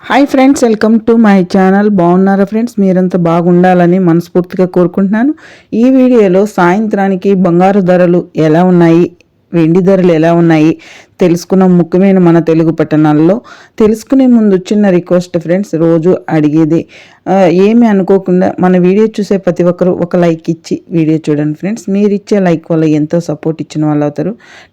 Hi friends welcome to my channel బాగున్నారా friends మీరంతా బాగుండాలని మనస్ఫూర్తిగా కోరుకుంటున్నాను. ఈ వీడియోలో సాయంత్రానికి బంగారు ధరలు ఎలా ఉన్నాయి? వెండి ధరలు ఎలా ఉన్నాయి? తెలుసుకున్న ముఖ్యమైన మన తెలుగు పట్టణాల్లో తెలుసుకునే ముందు చిన్న రిక్వెస్ట్ ఫ్రెండ్స్ రోజు అడిగేది. ఏమి అనుకోకుండా మన వీడియో చూసే ప్రతి ఒక్కరు ఒక లైక్ ఇచ్చి వీడియో చూడండి ఫ్రెండ్స్. మీరు ఇచ్చే లైక్ వల్ల ఎంతో సపోర్ట్ ఇచ్చిన వాళ్ళు అవుతారు.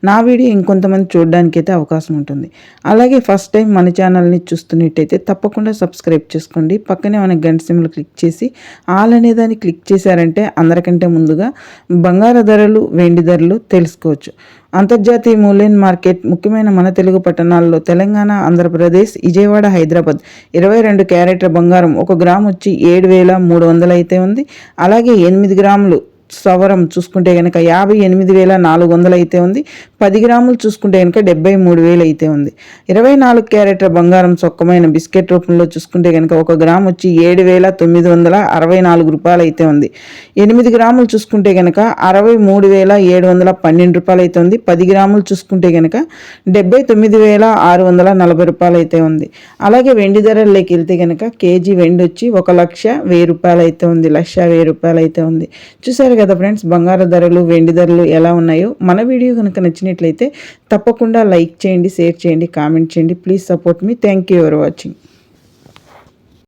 నా వీడియో ఇంకొంతమంది చూడడానికి అయితే అవకాశం ఉంటుంది. అలాగే ఫస్ట్ టైం మన ఛానల్ని చూస్తున్నట్టయితే తప్పకుండా సబ్స్క్రైబ్ చేసుకోండి. పక్కనే మన గంట సిమ్లు క్లిక్ చేసి ఆల్ అనే దాన్ని క్లిక్ చేశారంటే అందరికంటే ముందుగా బంగారు ధరలు వెండి ధరలు తెలుసుకోవచ్చు. అంతర్జాతీయ మూల్యం మార్కెట్ ముఖ్యమైన మన తెలుగు పట్టణాల్లో తెలంగాణ ఆంధ్రప్రదేశ్ విజయవాడ హైదరాబాద్ ఇరవై రెండు క్యారెట్ల బంగారం ఒక గ్రామ్ వచ్చి ఏడు వేల మూడు వందలు అయితే ఉంది. అలాగే ఎనిమిది గ్రాములు సవరం చూసుకుంటే కనుక యాభై ఎనిమిది వేల నాలుగు వందలు అయితే ఉంది. పది గ్రాములు చూసుకుంటే కనుక డెబ్బై మూడు వేలు అయితే ఉంది. ఇరవై నాలుగు క్యారెట్ల బంగారం చొక్కమైన బిస్కెట్ రూపంలో చూసుకుంటే కనుక ఒక గ్రామ్ వచ్చి ఏడు వేల తొమ్మిది వందల అరవై నాలుగు రూపాయలు అయితే ఉంది. ఎనిమిది గ్రాములు చూసుకుంటే కనుక అరవై మూడు వేల ఏడు వందల పన్నెండు రూపాయలు అయితే ఉంది. పది గ్రాములు చూసుకుంటే కనుక డెబ్బై తొమ్మిది వేల ఆరు వందల నలభై రూపాయలు అయితే ఉంది. అలాగే వెండి ధరల్లోకి వెళ్తే కనుక కేజీ వెండి వచ్చి ఒక లక్ష వెయ్యి రూపాయలు అయితే ఉంది. లక్ష వెయ్యి రూపాయలు అయితే ఉంది. చూసారు కదా ఫ్రెండ్స్ బంగారు ధరలు వెండి ధరలు ఎలా ఉన్నాయో. మన వీడియో కనుక నచ్చినట్లయితే తప్పకుండా లైక్ చేయండి షేర్ చేయండి కామెంట్ చేయండి. Please support me. Thank you for watching.